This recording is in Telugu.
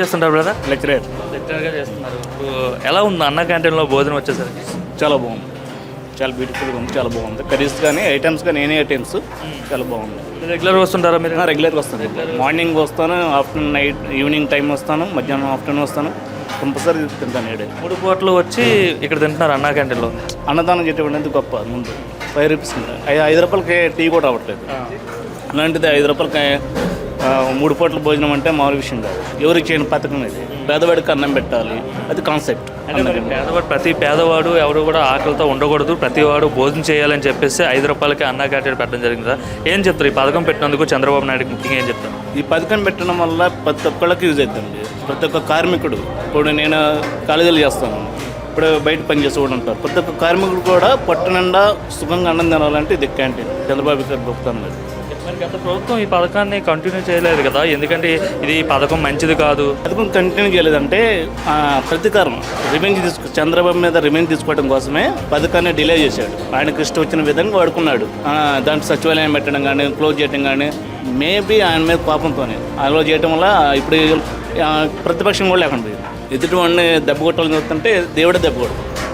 చేస్తుంటారు బ్రదర్ లెక్చరర్. లెక్చరర్గా చేస్తున్నారు. ఇప్పుడు ఎలా ఉంది అన్న క్యాంటీన్లో భోజనం వచ్చేసరికి? చాలా బాగుంది. చాలా బ్యూటిఫుల్గా ఉంది చాలా బాగుంది. కర్రీస్ కానీ ఐటమ్స్ కానీ ఎనీ ఐటమ్స్ చాలా బాగుంది. రెగ్యులర్గా వస్తుంటారా మీరు? రెగ్యులర్గా వస్తాను. మార్నింగ్ వస్తాను ఆఫ్టర్నూన్ నైట్ ఈవినింగ్ టైం వస్తాను మధ్యాహ్నం ఆఫ్టర్నూన్ వస్తాను. కంపల్సరీ తింటాను ఏడే. మూడు పూటలు వచ్చి ఇక్కడ తింటున్నారు అన్నా క్యాంటీన్లో. అన్నదానం చేయడం గొప్ప? ముందు. ఫైవ్ రూపీస్ ఐదు ఐదు రూపాయలకి టీ కూడా రావట్లేదు. అలాంటిది ఐదు రూపాయలకి మూడు పూట్ల భోజనం అంటే మామూలు విషయం కాదు. ఎవరికి చేయని పథకం ఇది. పేదవాడికి అన్నం పెట్టాలి. అది కాన్సెప్ట్. పేదవాడు ప్రతి పేదవాడు ఎవరు కూడా ఆకలితో ఉండకూడదు. ప్రతి వాడు భోజనం చేయాలని చెప్పేసి ఐదు రూపాయలకి అన్నా క్యాంటీన్ పెట్టడం జరిగింది? కదా ఏం చెప్తారు? ఈ పథకం పెట్టినందుకు చంద్రబాబు నాయుడుకి ముఖ్యంగా ఏం చెప్తారు? ఈ పథకం పెట్టడం వల్ల ప్రతి ఒక్కళ్ళకి యూజ్ అవుతుంది ప్రతి ఒక్క కార్మికుడు. ఇప్పుడు నేను కాలేజీలు చేస్తాను. ఇప్పుడు బయట పని చేసి కూడా ఉంటారు ప్రతి ఒక్క కార్మికుడు కూడా పొట్ట నిండా సుఖంగా అన్నం తినాలంటే ఇది క్యాంటీన్. చంద్రబాబు గారు గొప్పతనం మరి గత ప్రభుత్వం ఈ పథకాన్ని కంటిన్యూ చేయలేదు కదా? ఎందుకంటే ఇది ఈ పథకం మంచిది కాదు. పథకం కంటిన్యూ చేయలేదంటే ప్రతికారం ప్రతీకారం. రివెంజ్ తీసుకు చంద్రబాబు మీద రివెంజ్ తీసుకోవడం కోసమే పథకాన్ని డిలే చేశాడు. ఆయనకు ఇష్టం వచ్చిన విధంగా వాడుకున్నాడు. దాంట్లో సచివాలయం పెట్టడం కానీ క్లోజ్ చేయడం కానీ మేబీ ఆయన మీద కోపంతోనే. అలా చేయడం వల్ల ఇప్పుడు ప్రతిపక్షం కూడా లేకుండా పోయింది. ఎదుటి వాడిని దెబ్బ కొట్టాలని చూస్తుంటే దేవుడే దెబ్బ కొడుతుంది.